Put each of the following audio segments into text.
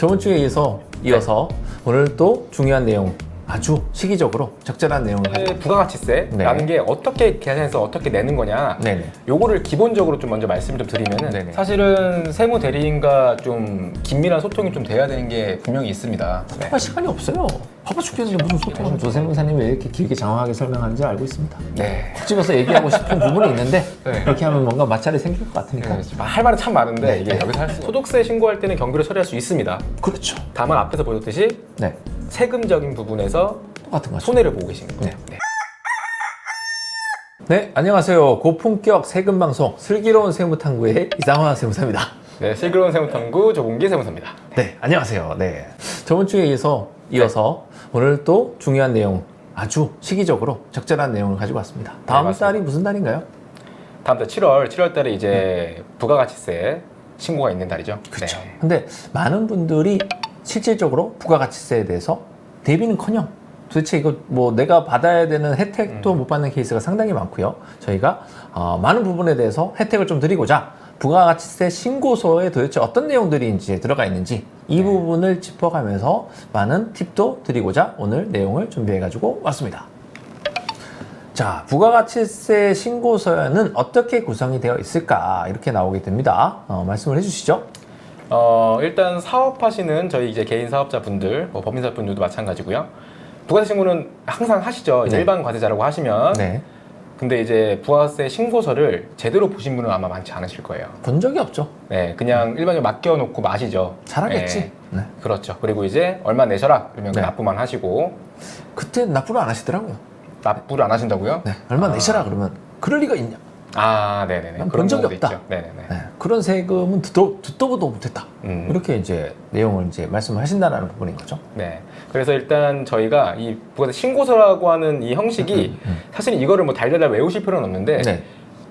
저번 주에 이어서 이어서 오늘 또 중요한 내용 아주 시기적으로 적절한 내용을 가지고 부가가치세라는 게 어떻게 계산해서 어떻게 내는 거냐 네네. 요거를 기본적으로 좀 먼저 말씀 좀 드리면은 네네. 사실은 세무 대리인과 좀 긴밀한 소통이 좀 돼야 되는 게 분명히 있습니다. 네. 할 시간이 없어요. 바빠 죽겠는데 무슨 소통을 조세 문사님이 왜 이렇게 길게 장황하게 설명하는지 알고 있습니다. 네. 콕 집어서 얘기하고 싶은 부분이 있는데 네. 그렇게 하면 뭔가 마찰이 생길 것 같으니까. 네, 할 말은 참 많은데 네. 이게 여기서 할 수. 소득세 신고할 때는 경비로 처리할 수 있습니다. 그렇죠. 다만 앞에서 보셨듯이 네. 세금적인 부분에서 똑같은 거죠. 손해를 보고 계시는 거예요. 네. 네, 안녕하세요. 고품격 세금 방송 슬기로운 세무탐구의 이상화 세무사입니다. 네, 슬기로운 세무탐구 조봉기 세무사입니다. 네, 안녕하세요. 네. 저번 주에 이어서 이어서 오늘 또 중요한 내용 아주 시기적으로 적절한 내용을 가지고 왔습니다. 다음 맞습니다. 달이 무슨 달인가요? 다음 달 7월, 7월 달에 이제 부가가치세 신고가 있는 달이죠. 그렇죠. 네. 근데 많은 분들이 실질적으로 부가가치세에 대해서 대비는커녕 도대체 이거 뭐 내가 받아야 되는 혜택도 못 받는 케이스가 상당히 많고요. 저희가 어, 많은 부분에 대해서 혜택을 좀 드리고자 부가가치세 신고서에 도대체 어떤 내용들이 이제 들어가 있는지 이 부분을 짚어가면서 많은 팁도 드리고자 오늘 내용을 준비해가지고 왔습니다. 자, 부가가치세 신고서에는 어떻게 구성이 되어 있을까 이렇게 나오게 됩니다. 어, 말씀을 해주시죠. 어, 일단 사업하시는 저희 이제 개인 사업자분들, 뭐 법인사분들도 마찬가지고요. 부가세 신고는 항상 하시죠. 이제 네. 일반 과세자라고 하시면. 네, 근데 이제 부가세 신고서를 제대로 보신 분은 아마 많지 않으실 거예요. 본 적이 없죠. 네, 그냥 일반적으로 맡겨놓고 마시죠. 잘하겠지. 네, 네. 그렇죠. 그리고 이제 얼마 내셔라. 그러면 그 네. 납부만 하시고 그때 납부를 안 하시더라고요. 납부를 안 하신다고요? 네, 얼마 아. 내셔라 그러면 그럴 리가 있냐? 아, 네네네. 난본 적이 경우도 없다. 있죠. 네네네. 네, 그런 세금은 듣도, 듣도 보도 못했다. 음. 이렇게 이제 내용을 이제 말씀을 하신다는 부분인 거죠. 네. 그래서 일단 저희가 이 부가세 신고서라고 하는 이 형식이 음, 음. 사실 이거를 뭐 달달달 외우실 필요는 없는데 네,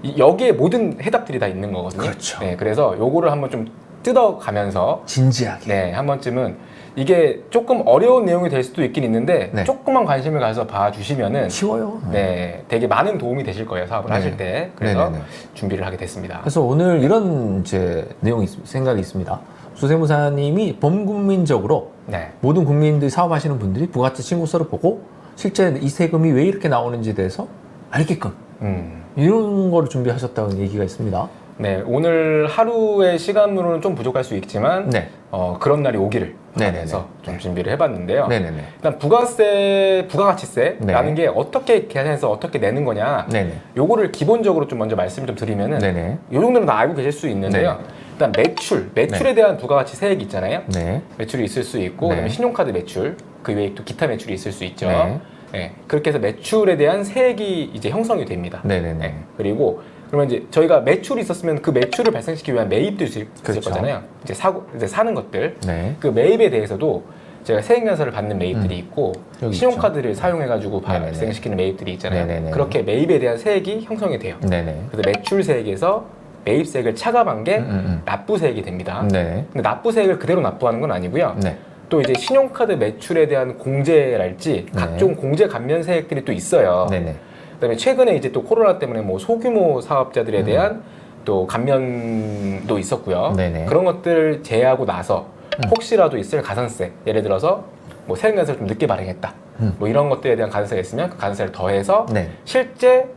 이- 여기에 모든 해답들이 다 있는 거거든요. 그렇죠. 네, 그래서 요거를 한번 좀 뜯어가면서 진지하게. 네, 한 번쯤은 이게 조금 어려운 내용이 될 수도 있긴 있는데 네. 조금만 관심을 가서 봐주시면은 쉬워요. 네, 되게 많은 도움이 되실 거예요 사업을 네. 하실 때. 그래서 네 네 네. 준비를 하게 됐습니다. 그래서 오늘 이런 이제 내용이 있- 생각이 있습니다. 수세무사님이 범국민적으로 네, 모든 국민들이 사업하시는 분들이 부가치 신고서를 보고 실제 이 세금이 왜 이렇게 나오는지에 대해서 알게끔 음, 이런 거를 준비하셨다는 얘기가 있습니다. 네, 오늘 하루의 시간으로는 좀 부족할 수 있지만 네, 어, 그런 날이 오기를. 바라면서 좀 준비를 해봤는데요. 네네네. 일단 부가세, 부가가치세라는 네. 게 어떻게 계산해서 어떻게 내는 거냐. 네네. 요거를 기본적으로 좀 먼저 말씀을 좀 드리면은 네네. 요 정도는 다 알고 계실 수 있는데요. 네. 일단 매출, 매출에 대한 부가가치 세액 있잖아요. 네. 매출이 있을 수 있고 네. 그다음에 신용카드 매출, 그 외에 또 기타 매출이 있을 수 있죠. 네. 네. 그렇게 해서 매출에 대한 세액이 이제 형성이 됩니다. 네네네. 네. 그리고 그러면 이제 저희가 매출이 있었으면 그 매출을 발생시키기 위한 매입도 있을, 그렇죠. 거잖아요. 이제 사고 이제 사는 것들. 네. 그 매입에 대해서도 제가 세액연사를 받는 매입들이 있고 음. 여기 신용카드를 사용해가지고 네네네. 발생시키는 매입들이 있잖아요. 네네네. 그렇게 매입에 대한 세액이 형성이 돼요. 네네. 그래서 매출 세액에서 매입세액을 차감한 게 음, 음, 납부세액이 됩니다. 음. 네. 근데 납부세액을 그대로 납부하는 건 아니고요. 네. 또 이제 신용카드 매출에 대한 공제랄지 네. 각종 공제 감면 세액들이 또 있어요. 네네. 그다음에 최근에 이제 또 코로나 때문에 뭐 소규모 음. 사업자들에 대한 또 감면도 있었고요. 네네. 그런 것들 제외하고 나서 음. 혹시라도 있을 가산세, 예를 들어서 뭐 세금세를 좀 늦게 발행했다. 음. 뭐 이런 것들에 대한 가산세가 있으면 그 가산세를 더해서 네. 실제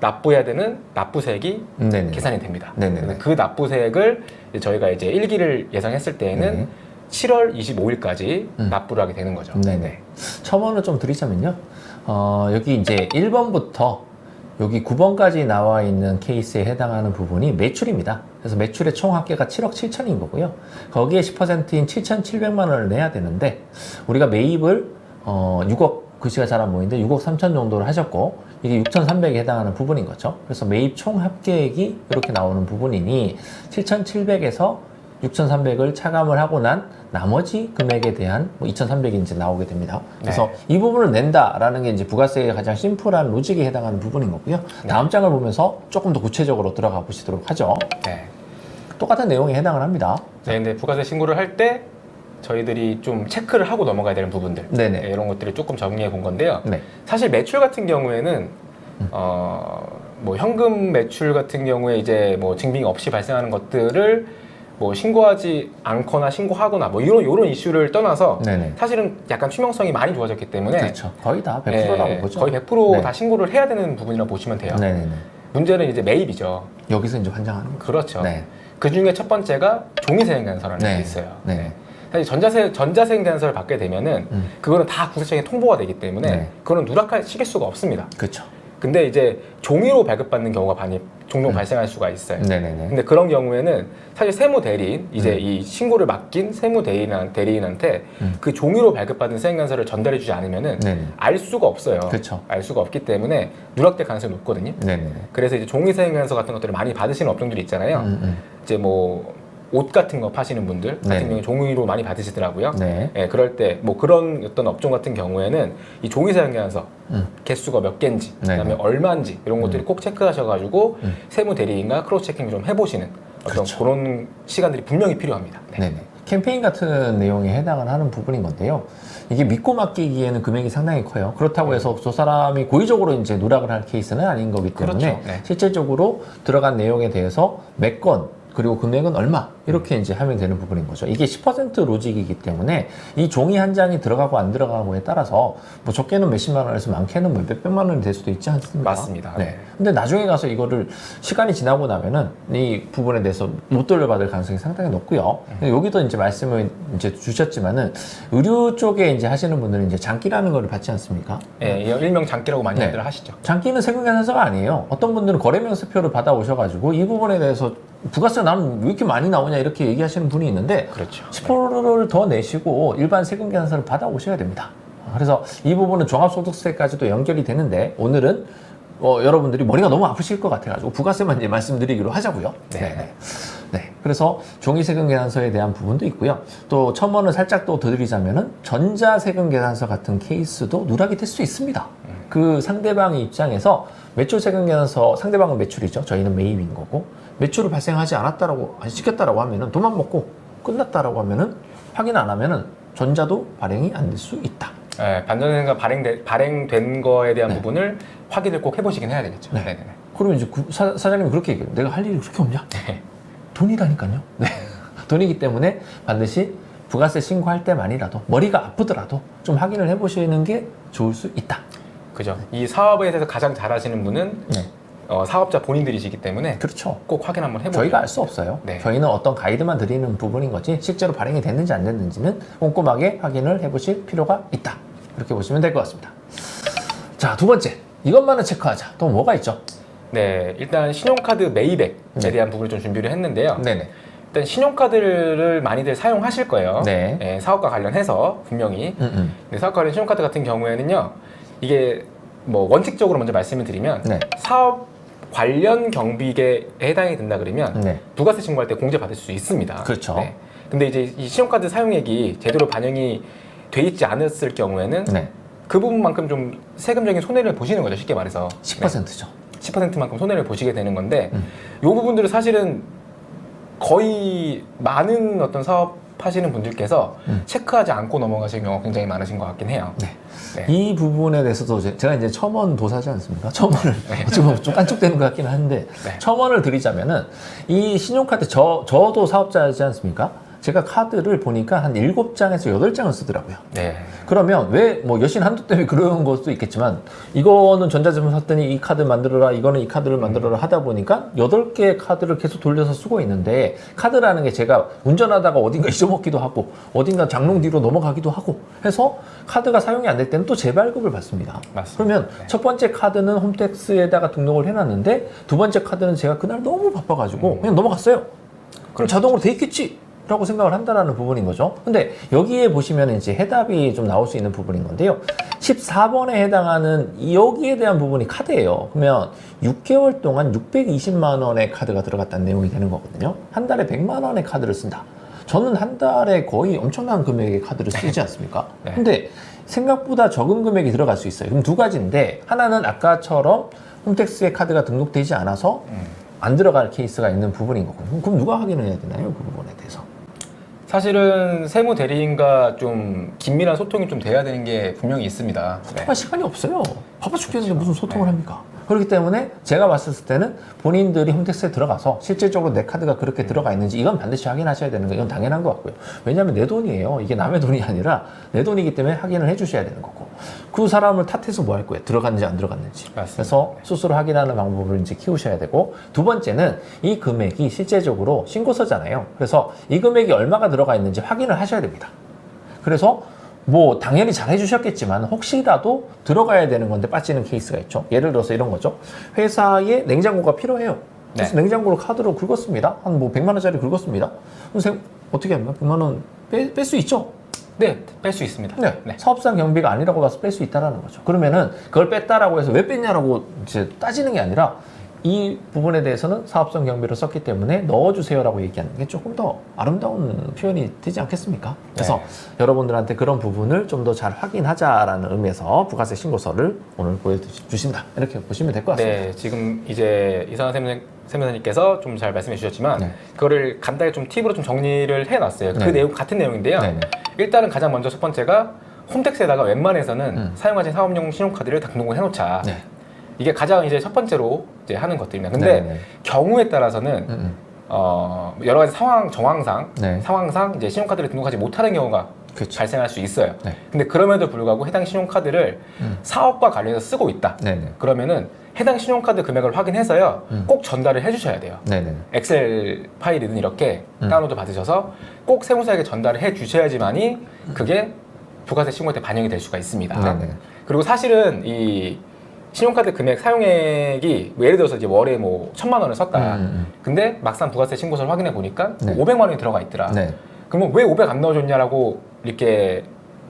납부해야 되는 납부세액이 네네. 계산이 됩니다. 네네네. 그 납부세액을 이제 저희가 이제 일기를 예상했을 때에는 네. 7월 25일까지 음. 납부를 하게 되는 거죠. 네네. 첨언을 좀 드리자면요. 어, 여기 이제 1번부터 여기 9번까지 나와 있는 케이스에 해당하는 부분이 매출입니다. 그래서 매출의 총 합계가 7억 7천인 거고요. 거기에 10%인 7,700만 원을 내야 되는데 우리가 매입을 어, 6억 글씨가 잘 안 보이는데 6억 3천 정도를 하셨고 이게 6,300에 해당하는 부분인 거죠. 그래서 매입 총 합계액이 이렇게 나오는 부분이니 7,700에서 6,300을 차감을 하고 난 나머지 금액에 대한 뭐 2,300이 이제 나오게 됩니다. 그래서 네. 이 부분을 낸다라는 게 이제 부가세의 가장 심플한 로직에 해당하는 부분인 거고요. 다음 장을 보면서 조금 더 구체적으로 들어가 보시도록 하죠. 네. 똑같은 내용에 해당을 합니다. 네, 근데 부가세 신고를 할 때 저희들이 좀 체크를 하고 넘어가야 되는 부분들 네네. 네, 이런 것들을 조금 정리해 본 건데요. 네. 사실 매출 같은 경우에는 음. 어, 뭐 현금 매출 같은 경우에 이제 뭐 증빙 없이 발생하는 것들을 뭐 신고하지 않거나 신고하거나 뭐 이런 이런 이슈를 떠나서 네네. 사실은 약간 투명성이 많이 좋아졌기 때문에 그렇죠. 거의 다 100%라고 예, 보죠. 거의 100%다 네. 신고를 해야 되는 부분이라고 보시면 돼요. 네네네. 문제는 이제 매입이죠. 여기서 이제 환장하는 거죠. 그렇죠. 네. 그 중에 첫 번째가 종이세금관서라는 네. 게 있어요. 네. 사실 전자세 전자세금관서를 받게 되면은 음. 그거는 다 국세청에 통보가 되기 때문에 네. 그거는 누락시킬 수가 없습니다. 그렇죠. 근데 이제 종이로 발급받는 경우가 많이 종종 음. 발생할 수가 있어요. 네네네. 근데 그런 경우에는 사실 세무 대리인 이제 음. 이 신고를 맡긴 세무 대리인 대리인한테 음. 그 종이로 발급받은 세금관서를 전달해 주지 않으면은 네네. 알 수가 없어요. 그쵸. 알 수가 없기 때문에 누락될 가능성이 높거든요. 네네네. 그래서 이제 종이 세금관서 같은 것들을 많이 받으시는 업종들이 있잖아요. 음, 음. 이제 뭐 옷 같은 거 파시는 분들 같은 네. 경우에 종이로 많이 받으시더라고요. 네. 예, 그럴 때 뭐 그런 어떤 업종 같은 경우에는 이 종이 세금관서 음. 개수가 몇 개인지 네네. 그다음에 얼마인지 이런 것들이 꼭 체크하셔가지고 음. 세무 대리인과 크로스 체킹 좀 해보시는 어떤 그렇죠. 그런 시간들이 분명히 필요합니다. 네. 네네. 캠페인 같은 내용에 해당을 하는 부분인 건데요. 이게 믿고 맡기기에는 금액이 상당히 커요. 그렇다고 해서 저 사람이 고의적으로 이제 누락을 할 케이스는 아닌 거기 때문에 그렇죠. 네. 실질적으로 들어간 내용에 대해서 몇 건, 그리고 금액은 얼마 이렇게 이제 하면 되는 부분인 거죠. 이게 10% 로직이기 때문에 이 종이 한 장이 들어가고 안 들어가고에 따라서 뭐 적게는 몇십만 원에서 많게는 뭐 몇백만 원이 될 수도 있지 않습니까? 맞습니다. 네. 근데 나중에 가서 이거를 시간이 지나고 나면은 이 부분에 대해서 못 돌려받을 가능성이 상당히 높고요. 여기도 이제 말씀을 이제 주셨지만은 의류 쪽에 이제 하시는 분들은 이제 장기라는 거를 받지 않습니까? 예, 이 일명 장기라고 많이 네. 들 하시죠. 장기는 세금 계산서가 아니에요. 어떤 분들은 거래명세표를 받아 오셔가지고 이 부분에 대해서 부가세 나는 왜 이렇게 많이 나오냐 이렇게 얘기하시는 분이 있는데 그렇죠. 10%를 더 내시고 일반 세금 계산서를 받아 오셔야 됩니다. 그래서 이 부분은 종합소득세까지도 연결이 되는데 오늘은 어, 여러분들이 머리가 너무 아프실 것 같아가지고 부가세만 이제 말씀드리기로 하자고요. 네. 네. 네. 그래서 종이세금 계산서에 대한 부분도 있고요. 또 첨언을 살짝 또 더 드리자면은 전자세금 계산서 같은 케이스도 누락이 될 수 있습니다. 그 상대방의 입장에서 매출 세금 계산서 상대방은 매출이죠. 저희는 매입인 거고 매출을 발생하지 않았다라고 아니, 시켰다라고 하면은 돈만 먹고 끝났다라고 하면은 확인 안 하면은 전자도 발행이 안 될 수 있다. 예, 반전세가 발행된, 발행된 거에 대한 네. 부분을 확인을 꼭 해보시긴 해야 되겠죠. 네. 네. 네 그러면 이제 구- 사, 사장님이 그렇게 얘기해요. 내가 할 일이 그렇게 없냐? 네. 돈이라니까요. 네. 돈이기 때문에 반드시 부가세 신고할 때만이라도 머리가 아프더라도 좀 확인을 해보시는 게 좋을 수 있다. 그죠. 이 사업에 대해서 가장 잘하시는 분은 네. 어, 사업자 본인들이시기 때문에 그렇죠. 꼭 확인 한번 해보세요. 저희가 알 수 없어요. 네. 저희는 어떤 가이드만 드리는 부분인 거지 실제로 발행이 됐는지 안 됐는지는 꼼꼼하게 확인을 해보실 필요가 있다. 이렇게 보시면 될 것 같습니다. 자, 두 번째. 이것만은 체크하자. 또 뭐가 있죠? 네, 일단 신용카드 매입액에 네. 대한 부분을 좀 준비를 했는데요. 네네. 일단 신용카드를 많이들 사용하실 거예요. 네. 예, 사업과 관련해서 분명히 음, 음. 네, 사업과 관련 신용카드 같은 경우에는요, 이게 뭐 원칙적으로 먼저 말씀을 드리면 네. 사업 관련 경비에 해당이 된다 그러면 네. 부가세 신고할 때 공제 받을 수 있습니다. 그렇죠. 네. 근데 이제 이 신용카드 사용액이 제대로 반영이 돼 있지 않았을 경우에는 네. 그 부분만큼 좀 세금적인 손해를 보시는 거죠. 쉽게 말해서 10%죠. 10%만큼 손해를 보시게 되는 건데 음. 이 부분들은 사실은 거의 많은 어떤 사업 하시는 분들께서 음. 체크하지 않고 넘어가시는 경우가 굉장히 많으신 것 같긴 해요. 네. 네. 이 부분에 대해서도 제- 제가 이제 첨언 도사지 않습니까? 첨언을 어찌 보면 좀 깐족되는 것 같긴 한데 네. 첨언을 드리자면은 이 신용카드 저 저도 사업자이지 않습니까? 제가 카드를 보니까 한 7장에서 8장을 쓰더라고요. 네. 그러면 왜 뭐 여신 한도 때문에 그런 것도 있겠지만 이거는 전자제품 샀더니 이 카드 만들어라 이거는 이 카드를 만들어라 하다 보니까 8개의 카드를 계속 돌려서 쓰고 있는데 카드라는 게 제가 운전하다가 어딘가 잊어먹기도 하고 어딘가 장롱 뒤로 넘어가기도 하고 해서 카드가 사용이 안 될 때는 또 재발급을 받습니다. 맞습니다. 그러면 네. 첫 번째 카드는 홈택스에다가 등록을 해놨는데 두 번째 카드는 제가 그날 너무 바빠가지고 음. 그냥 넘어갔어요. 그럼 자동으로 돼 있겠지. 라고 생각을 한다라는 부분인 거죠. 근데 여기에 보시면 이제 해답이 좀 나올 수 있는 부분인 건데요. 14번에 해당하는 이 여기에 대한 부분이 카드예요. 그러면 6개월 동안 620만 원의 카드가 들어갔다는 내용이 되는 거거든요. 한 달에 100만 원의 카드를 쓴다. 저는 한 달에 거의 엄청난 금액의 카드를 쓰지 않습니까? 네. 근데 생각보다 적은 금액이 들어갈 수 있어요. 그럼 두 가지인데 하나는 아까처럼 홈택스에 카드가 등록되지 않아서 음. 안 들어갈 케이스가 있는 부분인 거고 그럼 누가 확인을 해야 되나요? 그 부분에 대해서. 사실은 세무 대리인과 좀 긴밀한 소통이 좀 돼야 되는 게 분명히 있습니다. 네. 소통할 시간이 없어요. 바빠 죽겠는데 무슨 소통을 네. 합니까? 그렇기 때문에 제가 봤을 때는 본인들이 홈택스에 들어가서 실질적으로 내 카드가 그렇게 들어가 있는지 이건 반드시 확인하셔야 되는 거 이건 당연한 것 같고요. 왜냐하면 내 돈이에요. 이게 남의 돈이 아니라 내 돈이기 때문에 확인을 해주셔야 되는 거고 그 사람을 탓해서 뭐 할 거예요? 들어갔는지 안 들어갔는지. 맞습니다. 그래서 스스로 확인하는 방법을 이제 키우셔야 되고 두 번째는 이 금액이 실제적으로 신고서잖아요. 그래서 이 금액이 얼마가 들어가 있는지 확인을 하셔야 됩니다. 그래서 뭐 당연히 잘 해주셨겠지만 혹시라도 들어가야 되는 건데 빠지는 케이스가 있죠. 예를 들어서 이런 거죠. 회사에 냉장고가 필요해요. 그래서 네. 냉장고를 카드로 긁었습니다. 한 뭐 100만 원짜리 긁었습니다. 선생님 어떻게 합니까? 100만 원 뺄 수 있죠? 네, 뺄 수 있습니다. 네. 사업상 경비가 아니라고 봐서 뺄 수 있다라는 거죠. 그러면은 그걸 뺐다라고 해서 왜 뺐냐라고 이제 따지는 게 아니라 이 부분에 대해서는 사업성 경비를 썼기 때문에 넣어주세요라고 얘기하는 게 조금 더 아름다운 표현이 되지 않겠습니까? 그래서 네. 여러분들한테 그런 부분을 좀 더 잘 확인하자라는 의미에서 부가세 신고서를 오늘 보여주신다 이렇게 보시면 될 것 같습니다. 네, 지금 이제 이상한 세무사- 세무사님께서 좀 잘 말씀해 주셨지만 네. 그거를 간단히 좀 팁으로 좀 정리를 해놨어요. 그 네. 내용 같은 내용인데요. 네네. 일단은 가장 먼저 첫 번째가 홈택스에다가 웬만해서는 음. 사용하신 사업용 신용카드를 다 등록을 해놓자. 네. 이게 가장 이제 첫 번째로 이제 하는 것들입니다. 근데 네네. 경우에 따라서는 음, 음. 어, 여러 가지 상황 정황상 네. 상황상 이제 신용카드를 등록하지 못하는 경우가 그렇죠. 발생할 수 있어요. 네. 근데 그럼에도 불구하고 해당 신용카드를 음. 사업과 관련해서 쓰고 있다. 네네. 그러면은 해당 신용카드 금액을 확인해서요 음. 꼭 전달을 해주셔야 돼요. 네네. 엑셀 파일이든 이렇게 음. 다운로드 받으셔서 꼭 세무사에게 전달을 해 주셔야지만이 그게 부가세 신고 때 반영이 될 수가 있습니다. 네네. 그리고 사실은 이 신용카드 금액 사용액이 뭐 예를 들어서 이제 월에 뭐 천만 원을 썼다. 음, 음, 근데 막상 부가세 신고서를 확인해 보니까 네. 500만 원이 들어가 있더라. 음. 네. 그러면 왜 500 안 넣어줬냐라고 이렇게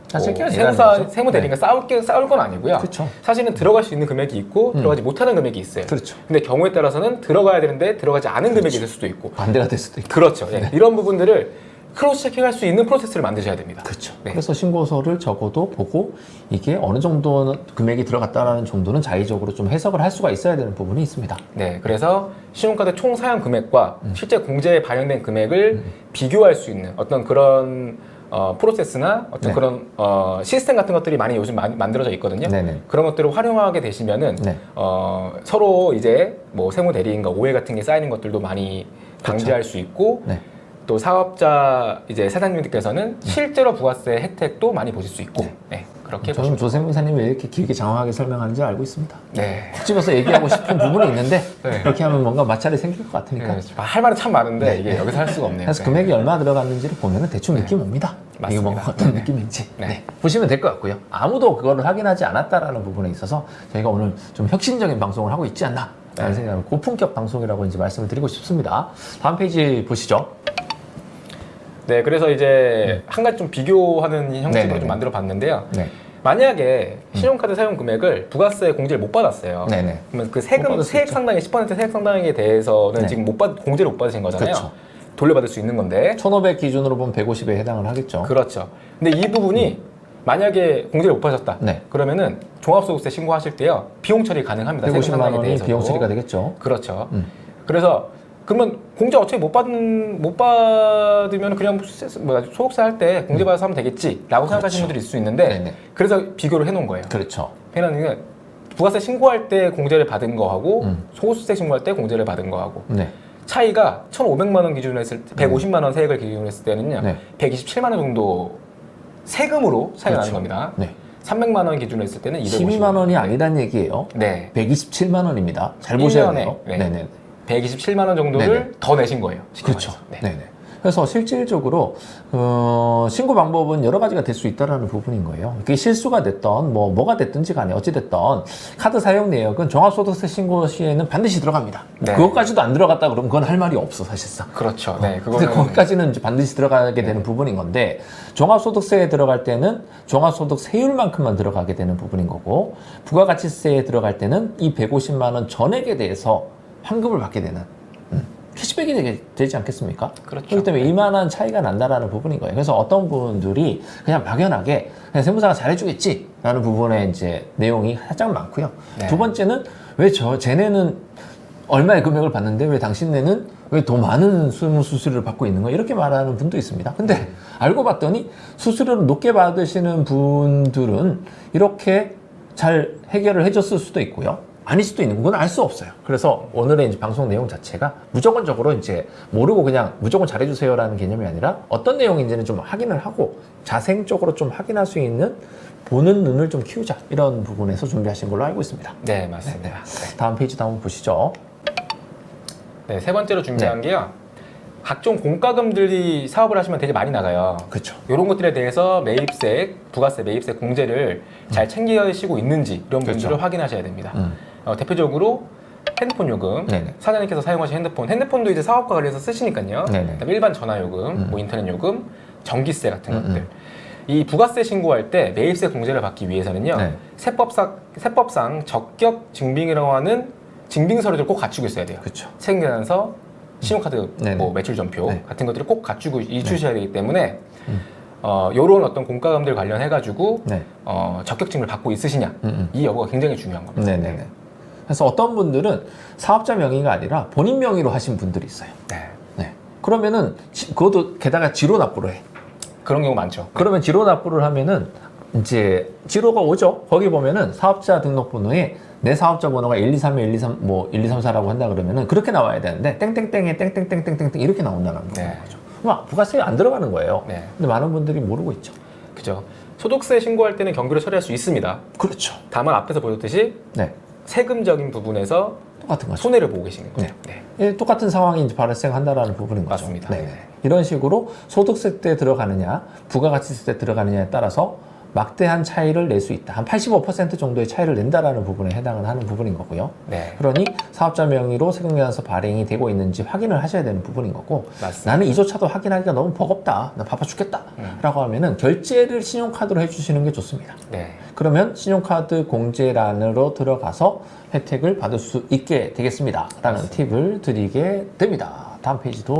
사실 뭐게 아니라는 세무사 거죠. 세무 대리인가 싸울 게 싸울 건 아니고요. 그렇죠. 사실은 들어갈 수 있는 금액이 있고 음. 들어가지 못하는 금액이 있어요. 그렇죠. 근데 경우에 따라서는 들어가야 되는데 들어가지 않은 금액이 될 수도 있고. 반대가 될 수도 있고. 그렇죠. 예. 이런 부분들을 크로스 체킹할 수 있는 프로세스를 만드셔야 됩니다. 그렇죠. 네. 그래서 신고서를 적어도 보고 이게 어느 정도 금액이 들어갔다라는 정도는 자의적으로 좀 해석을 할 수가 있어야 되는 부분이 있습니다. 네, 그래서 신용카드 총 사용 금액과 음. 실제 공제에 반영된 금액을 비교할 수 있는 어떤 그런 어, 프로세스나 어떤 네. 그런 어, 시스템 같은 것들이 많이 요즘 많이 만들어져 있거든요. 네네. 그런 것들을 활용하게 되시면은 네. 어, 서로 이제 뭐 세무 대리인과 오해 같은 게 쌓이는 것들도 많이 방지할 수 있고 네. 또 사업자 이제 사장님들께서는 실제로 부가세 혜택도 많이 보실 수 있고 네, 그렇게 저는 보시면 조세무사님이 왜 이렇게 길게 장황하게 설명하는지 알고 있습니다. 네. 콕 집어서 얘기하고 싶은 부분이 있는데 네. 그렇게 하면 뭔가 마찰이 생길 것 같으니까. 네, 할 말은 참 많은데 네. 이게 여기서 할 수가 없네요. 그래서 네. 금액이 얼마 들어갔는지를 보면 대충 느낌 옵니다. 이게 맞습니다. 뭔가 어떤 네. 느낌인지 네. 네. 보시면 될 것 같고요. 아무도 그거를 확인하지 않았다라는 부분에 있어서 저희가 오늘 좀 혁신적인 방송을 하고 있지 않나 라는 네. 생각을 고품격 방송이라고 이제 말씀을 드리고 싶습니다. 다음 페이지 보시죠. 네, 그래서 이제 한 가지 좀 비교하는 형식으로 음. 네네네. 좀 만들어 봤는데요. 네. 만약에 신용카드 사용 금액을 부가세 공제를 못 받았어요. 네네. 그러면 그 못 세금 받을 수 세액 있죠. 상당히 10% 세액 상당에 대해서는 네. 지금 못 받, 공제를 못 받으신 거잖아요. 그렇죠. 돌려받을 수 있는 건데. 1500 기준으로 보면 150에 해당을 하겠죠. 그렇죠. 근데 이 부분이 만약에 공제를 못 받았다. 네. 그러면 종합소득세 신고하실 때요. 비용 처리 가능합니다. 세금 150만 상당에 원이 대해서도. 비용 처리가 되겠죠. 그렇죠. 음. 그래서 그러면 공제 어차피 못 받은 못 받으면 그냥 세- 뭐야, 소득세 할때 공제 받아서 하면 되겠지라고 생각하시는 분들이 있을 수 있는데 그렇죠. 네네. 그래서 비교를 해놓은 거예요. 그렇죠. 해놓은 게 부가세 신고할 때 공제를 받은 거하고 음. 소득세 신고할 때 공제를 받은 거하고 네. 차이가 1,500만 원 기준으로 했을 때 150만 원 세액을 기준으로 했을 때는요. 네. 127만 원 정도 세금으로 차이가 그렇죠. 나는 겁니다. 네. 300만 원 기준으로 했을 때는 250만 12만 원이 아니란 얘기예요. 네. 127만 원입니다. 잘 보셔야 1년에, 돼요. 네. 네네. 127만 원 정도를 네네. 더 내신 거예요. 그렇죠. 네. 네네. 그래서 실질적으로 어, 신고 방법은 여러 가지가 될 수 있다라는 부분인 거예요. 그게 실수가 됐던 뭐 뭐가 됐든지 간에 어찌 됐던 카드 사용 내역은 종합소득세 신고 시에는 반드시 들어갑니다. 네. 그것까지도 안 들어갔다 그러면 그건 할 말이 없어 사실상. 그렇죠. 네, 근데 그거는 네. 거기까지는 이제 반드시 들어가게 되는 부분인 건데 종합소득세에 들어갈 때는 종합소득 세율만큼만 들어가게 되는 부분인 거고 부가가치세에 들어갈 때는 이 150만 원 전액에 대해서 환급을 받게 되는 음, 캐시백이 되게, 되지 않겠습니까? 그렇죠. 그렇기 때문에 이만한 차이가 난다라는 부분인 거예요. 그래서 어떤 분들이 그냥 막연하게 그냥 세무사가 잘해주겠지라는 부분에 이제 내용이 살짝 많고요. 네. 두 번째는 왜 저 쟤네는 얼마의 금액을 받는데 왜 당신네는 왜 더 많은 수수료를 받고 있는 거야? 이렇게 말하는 분도 있습니다. 근데 알고 봤더니 수수료를 높게 받으시는 분들은 이렇게 잘 해결을 해줬을 수도 있고요. 아닐 수도 있는 건 알 수 없어요. 그래서 오늘의 이제 방송 내용 자체가 무조건적으로 이제 모르고 그냥 무조건 잘해주세요라는 개념이 아니라 어떤 내용인지는 좀 확인을 하고 자생적으로 좀 확인할 수 있는 보는 눈을 좀 키우자 이런 부분에서 준비하신 걸로 알고 있습니다. 네, 맞습니다. 다음 페이지도 한번 보시죠. 네, 세 번째로 준비한 게요. 각종 공과금들이 사업을 하시면 되게 많이 나가요. 그렇죠. 이런 것들에 대해서 매입세, 부가세, 매입세 공제를 잘 챙기시고 있는지 이런 그렇죠. 분들을 확인하셔야 됩니다. 음. 어, 대표적으로 핸드폰 요금, 네네. 사장님께서 사용하신 핸드폰, 핸드폰도 이제 사업과 관련해서 쓰시니까요. 네네. 그다음에 일반 전화 요금, 음. 뭐 인터넷 요금, 전기세 같은 음, 것들. 음. 이 부가세 신고할 때 매입세 공제를 받기 위해서는요. 네. 세법상, 세법상 적격 증빙이라고 하는 증빙 서류를 꼭 갖추고 있어야 돼요. 그렇죠. 세금계산서, 신용카드 네네. 뭐 매출 전표 네. 같은 것들을 꼭 갖추고 이주셔야 되기 때문에 음. 어, 요런 어떤 공과금들 관련해 가지고 네. 어, 적격증을 받고 있으시냐 음, 음. 이 여부가 굉장히 중요한 겁니다. 네네네. 그래서 어떤 분들은 사업자 명의가 아니라 본인 명의로 하신 분들이 있어요. 네. 네. 그러면은 지- 그것도 게다가 지로 납부를 해. 그런 경우 많죠. 그러면 지로 납부를 하면은 이제 지로가 오죠. 거기 보면은 사업자 등록번호에 내 사업자 번호가 1, 2, 3, 1, 2, 3, 뭐 1, 2, 3, 4라고 한다 그러면은 그렇게 나와야 되는데 땡땡땡에 땡땡땡땡땡 이렇게 나온다는 네. 거죠. 막 부가세 안 들어가는 거예요. 네. 근데 많은 분들이 모르고 있죠. 그죠. 소득세 신고할 때는 경비로 처리할 수 있습니다. 그렇죠. 다만 앞에서 보셨듯이 네. 세금적인 부분에서 똑같은 거죠. 손해를 보고 계시는 거죠. 네. 예, 똑같은 상황이 이제 발생한다라는 부분인 거죠. 맞습니다. 네. 이런 식으로 소득세 때 들어가느냐, 부가가치세 때 들어가느냐에 따라서 막대한 차이를 낼 수 있다. 한 85% 정도의 차이를 낸다라는 부분에 해당을 하는 부분인 거고요. 네. 그러니 사업자 명의로 세금계산서 발행이 되고 있는지 확인을 하셔야 되는 부분인 거고 맞습니다. 나는 이조차도 확인하기가 너무 버겁다. 나 바빠 죽겠다. 음. 라고 하면은 결제를 신용카드로 해주시는 게 좋습니다. 네. 그러면 신용카드 공제란으로 들어가서 혜택을 받을 수 있게 되겠습니다. 라는 팁을 드리게 됩니다. 다음 페이지도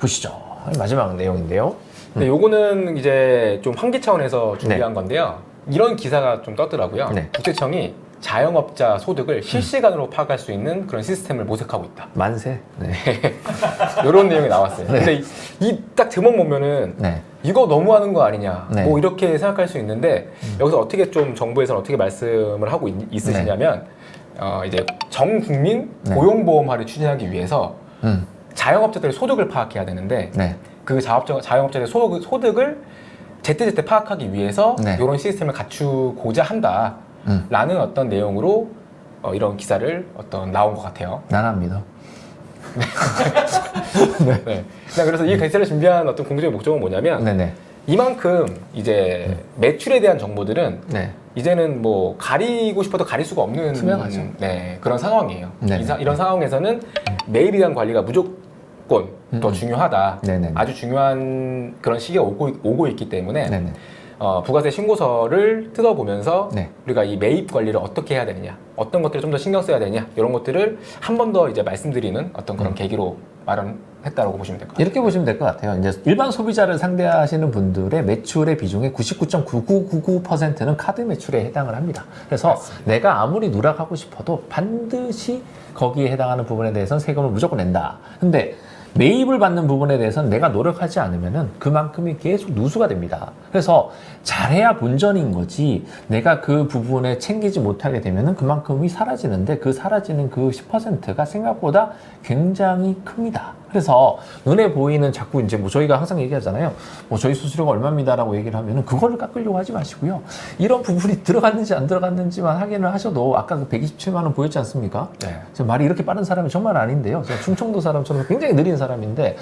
보시죠. 마지막 내용인데요. 네, 요거는 이제 좀 환기 차원에서 준비한 건데요. 이런 기사가 좀 떴더라고요. 네. 국세청이 자영업자 소득을 실시간으로 파악할 수 있는 그런 시스템을 모색하고 있다. 만세. 네. 이런 내용이 나왔어요. 근데 이 딱 제목 보면은 네. 이거 너무하는 거 아니냐 네. 뭐 이렇게 생각할 수 있는데 여기서 어떻게 좀 정부에서는 어떻게 말씀을 하고 있, 으시냐면 어, 이제 전 국민 네. 고용보험화를 추진하기 위해서 음. 자영업자들의 소득을 파악해야 되는데 네. 그 자업자, 자영업자의 소득, 소득을 제때제때 파악하기 위해서 네. 이런 시스템을 갖추고자 한다라는 음. 어떤 내용으로 어, 이런 기사를 어떤 나온 것 같아요. 난안 믿어. 네. 네, 그래서 이 기사를 준비한 어떤 궁극적인 목적은 뭐냐면 네네. 이만큼 이제 매출에 대한 정보들은 네. 이제는 뭐 가리고 싶어도 가릴 수가 없는 투명하죠. 네, 그런 상황이에요. 이 사- 이런 상황에서는 매입에 대한 관리가 무조건 더 음. 중요하다. 네네. 아주 중요한 그런 시기가 오고, 오고 있기 때문에 네네. 어, 부가세 신고서를 뜯어보면서 네. 우리가 이 매입 관리를 어떻게 해야 되느냐, 어떤 것들을 좀 더 신경 써야 되냐 이런 것들을 한 번 더 이제 말씀드리는 어떤 그런 계기로 마련했다라고 보시면 될 것 같아요. 이렇게 보시면 될 것 같아요. 이제 일반 소비자를 상대하시는 분들의 매출의 비중의 99.9999%는 카드 매출에 해당을 합니다. 그래서 내가 아무리 누락하고 싶어도 반드시 거기에 해당하는 부분에 대해서는 세금을 무조건 낸다. 근데 매입을 받는 부분에 대해서는 내가 노력하지 않으면은 그만큼이 계속 누수가 됩니다. 그래서 잘해야 본전인 거지 내가 그 부분에 챙기지 못하게 되면은 그만큼이 사라지는데 그 사라지는 그 10%가 생각보다 굉장히 큽니다. 그래서 눈에 보이는 자꾸 이제 뭐 저희가 항상 얘기하잖아요. 뭐 저희 수수료가 얼마입니다라고 얘기를 하면은 그거를 깎으려고 하지 마시고요. 이런 부분이 들어갔는지 안 들어갔는지만 확인을 하셔도 아까 그 127만 원 보였지 않습니까? 네. 저 말이 이렇게 빠른 사람이 정말 아닌데요. 제가 충청도 사람처럼 굉장히 느린 사람인데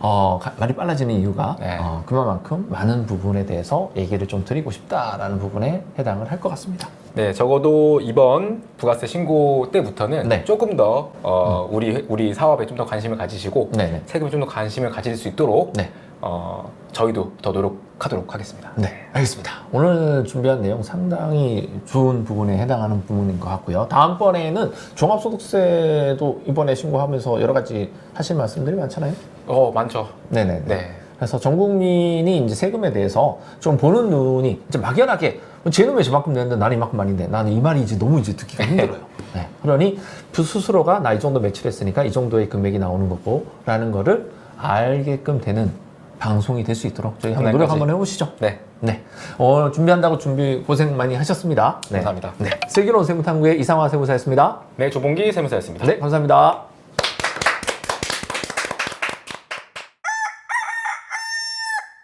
어, 가- 말이 빨라지는 이유가 네. 어, 그만큼 많은 부분에 대해서 얘기를 좀 드리고 싶다라는 부분에 해당을 할 것 같습니다. 네, 적어도 이번 부가세 신고 때부터는 네. 조금 더 어, 우리 우리 사업에 좀 더 관심을 가지시고 네네. 세금에 좀 더 관심을 가질 수 있도록 네. 어, 저희도 더 노력하도록 하겠습니다. 네, 알겠습니다. 오늘 준비한 내용 상당히 좋은 부분에 해당하는 부분인 것 같고요. 다음번에는 종합소득세도 이번에 신고하면서 여러 가지 하실 말씀들이 많잖아요. 어, 많죠. 네네. 네. 그래서 전 국민이 이제 세금에 대해서 좀 보는 눈이 이제 막연하게 쟤는 왜 저만큼 내는데 나는 이만큼 아닌데 나는 이 말이 이제 너무 이제 듣기가 힘들어요. 네. 그러니 그 스스로가 나 이 정도 매출했으니까 이 정도의 금액이 나오는 거고 라는 거를 알게끔 되는 방송이 될 수 있도록 저희 한번. 노력 한번 해보시죠. 네. 네. 어, 준비한다고 준비 고생 많이 하셨습니다. 네. 감사합니다. 네. 슬기로운 세무탐구의 이상화 세무사였습니다. 네, 조봉기 세무사였습니다. 네, 감사합니다.